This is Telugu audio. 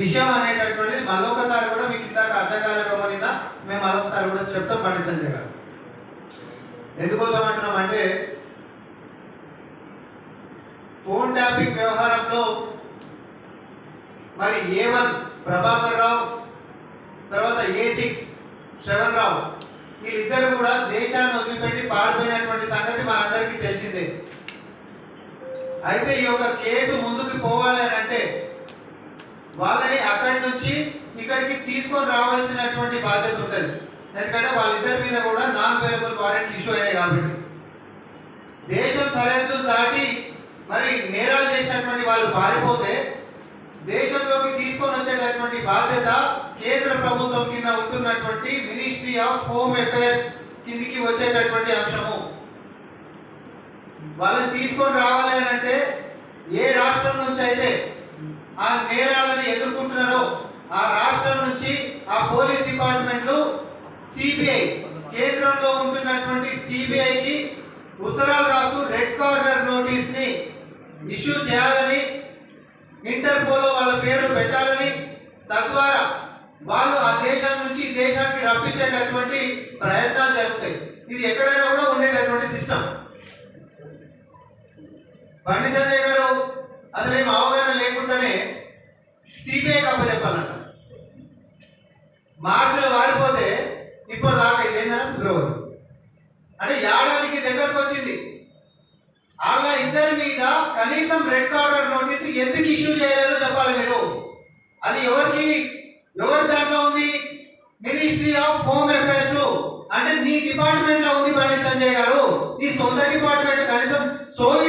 విషయం అనేటటువంటిది మళ్ళొకసారి కూడా మీకు ఇందాక అర్థం కాలేకపోయిన మేము మరొకసారి కూడా చెప్తాం పండి సంజయ్ గారు. ఎందుకోసం అంటున్నాం అంటే ఫోన్ ట్యాపింగ్ వ్యవహారంలో మరి ఏ వన్ ప్రభాకర్ రావు తర్వాత ఏ సిక్స్ శ్రవణ్ రావు వీళ్ళిద్దరు కూడా దేశాన్ని వదిలిపెట్టి పారిపోయినటువంటి సంగతి మనందరికీ తెలిసిందే. అయితే ఈ యొక్క కేసు ముందుకు పోవాలి అని అంటే వాళ్ళని అక్కడి నుంచి ఇక్కడికి తీసుకొని రావాల్సినటువంటి బాధ్యత ఉంటుంది. ఎందుకంటే వాళ్ళిద్దరి మీద కూడా నాన్ వేరబుల్ వారెంట్ ఇష్యూ అయ్యాయి కాబట్టి. దేశం సరిహద్దులు దాటి మరి నేరాలు చేసినటువంటి వాళ్ళు పారిపోతే దేశంలోకి తీసుకొని వచ్చేటటువంటి బాధ్యత కేంద్ర ప్రభుత్వం కింద ఉంటున్నటువంటి మినిస్ట్రీ ఆఫ్ హోమ్ అఫైర్స్ కిందికి వచ్చేటటువంటి అంశము. వాళ్ళని తీసుకొని రావాలి అని అంటే ఏ రాష్ట్రం నుంచి అయితే ఆ నేరాలను ఎదుర్కొంటున్నారో ఆ రాష్ట్రం నుంచి ఆ పోలీస్ డిపార్ట్మెంట్లు సిబిఐ కేంద్రంలో ఉంటున్నటువంటి సిబిఐకి ఉత్తరాలు రాస్తూ రెడ్ కార్నర్ నోటీస్ని ఇష్యూ చేయాలని ఇంటర్పోలో వాళ్ళ పేర్లు పెట్టాలని తద్వారా వాళ్ళు ఆ దేశం నుంచి దేశానికి రప్పించేటటువంటి ప్రయత్నాలు జరుగుతాయి. ఇది ఎక్కడైనా కూడా ఉండేటటువంటి సిస్టమ్. బండి సంజయ్ గారు అసలు ఏం అవగాహన లేకుండానే సిబిఐ కప్ప చెప్పాలంట. మార్చిలో వాడిపోతే ఇప్పుడు దాకా ఇది ఏంటంటే ఫిబ్రవరి అంటే ఏడాదికి దగ్గరకు వచ్చింది. అలా ఇద్దరి మీద కనీసం రెడ్ కార్డర్ నోటీస్ ఎందుకు ఇష్యూ చేయలేదో చెప్పాలి మీరు. అది ఎవరికి? ఎవరి దాంట్లో ఉంది? మినిస్ట్రీ ఆఫ్ హోమ్ అఫైర్స్ అంటే నీ డిపార్ట్మెంట్లో ఉంది బండి సంజయ్ గారు. నీ సొంత డిపార్ట్మెంట్ కనీసం సోయి